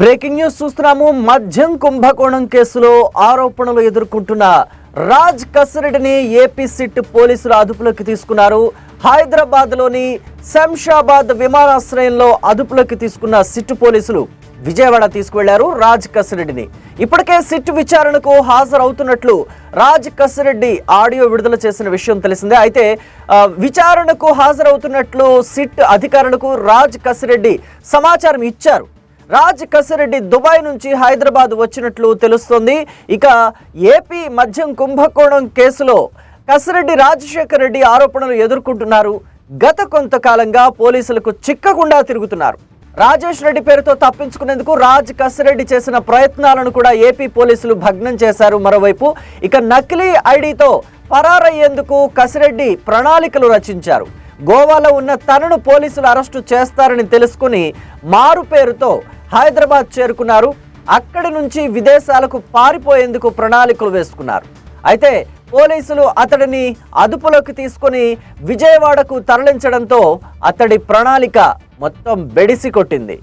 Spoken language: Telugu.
బ్రేకింగ్ న్యూస్ చూస్తున్నాము. మద్యం కుంభకోణం కేసులో ఆరోపణలు ఎదుర్కొంటున్న రాజ్ కసరెడ్డిని ఏపీ సిట్ పోలీసులు అదుపులోకి తీసుకున్నారు. హైదరాబాద్లోని శంషాబాద్ విమానాశ్రయంలో అదుపులోకి తీసుకున్న సిట్ పోలీసులు విజయవాడ తీసుకువెళ్ళారు రాజ్ కసిరెడ్డిని. ఇప్పటికే సిట్ విచారణకు హాజరవుతున్నట్లు రాజ్ కసిరెడ్డి ఆడియో విడుదల చేసిన విషయం తెలిసిందే. అయితే విచారణకు హాజరవుతున్నట్లు సిట్ అధికారులకు రాజ్ కసిరెడ్డి సమాచారం ఇచ్చారు. రాజ్ కసిరెడ్డి దుబాయ్ నుంచి హైదరాబాద్ వచ్చినట్లు తెలుస్తోంది. ఇక ఏపీ మద్యం కుంభకోణం కేసులో కసిరెడ్డి రాజశేఖర్ రెడ్డి ఆరోపణలు ఎదుర్కొంటున్నారు. గత కొంతకాలంగా పోలీసులకు చిక్కకుండా తిరుగుతున్నారు. రాజేష్ రెడ్డి పేరుతో తప్పించుకునేందుకు రాజ్ కసిరెడ్డి చేసిన ప్రయత్నాలను కూడా ఏపీ పోలీసులు భగ్నం చేశారు మరోవైపు. ఇక నకిలీ ఐడితో పరారయ్యేందుకు కసిరెడ్డి ప్రణాళికలు రచించారు. గోవాలో ఉన్న తనను పోలీసులు అరెస్టు చేస్తారని తెలుసుకుని మారు పేరుతో హైదరాబాద్ చేరుకున్నారు. అక్కడి నుంచి విదేశాలకు పారిపోయేందుకు ప్రణాళికలు వేసుకున్నారు. అయితే పోలీసులు అతడిని అదుపులోకి తీసుకొని విజయవాడకు తరలించడంతో అతడి ప్రణాళిక మొత్తం బెడిసి కొట్టింది.